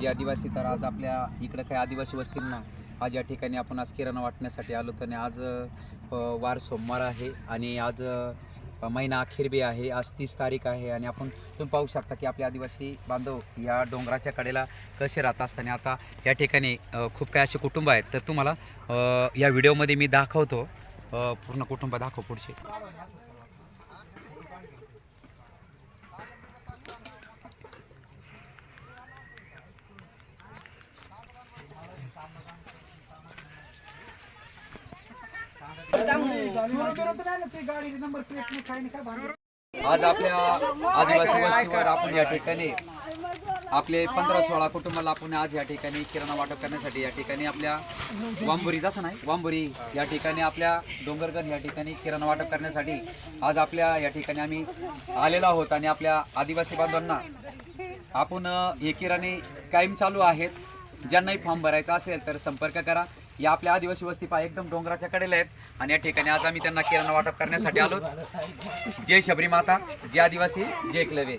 जे आदिवासी तर आज आपल्या इकडं काही आदिवासी वस्तींना आज या ठिकाणी आपण आज किराणा वाटण्यासाठी आलो तर आणि आज वार सोमवार आहे आणि आज महिना अखेर बी आहे. आज तीस तारीख आहे आणि आपण तुम्ही पाहू शकता की आपले आदिवासी बांधव या डोंगराच्या कडेला कसे राहत असताना आता या ठिकाणी खूप काही असे कुटुंब आहेत. तर तुम्हाला या व्हिडिओमध्ये मी दाखवतो. पूर्ण कुटुंब दाखव पुढचे. आज आपल्या आदिवासी वस्तीवर आपण या ठिकाणी आपले पंधरा सोळा कुटुंबाला आपण आज या ठिकाणी किराणा वाटप करण्यासाठी या ठिकाणी आपल्या वांबुरी जसं नाही वांबुरी या ठिकाणी आपल्या डोंगरगण या ठिकाणी किराणा वाटप करण्यासाठी आज आपल्या या ठिकाणी आम्ही आलेलो आहोत आणि आपल्या आदिवासी बांधवांना आपण हे किराणे कायम चालू आहेत. ज्यांनाही फॉर्म भरायचा असेल तर संपर्क करा. या आपल्या आदिवासी वस्ती पहा एकदम डोंगराच्या कडेला आहेत. आणि या ठिकाणी आज आम्ही त्यांना किराणा वाटप करण्यासाठी आलो जय शबरी माता जय आदिवासी जय एकलवे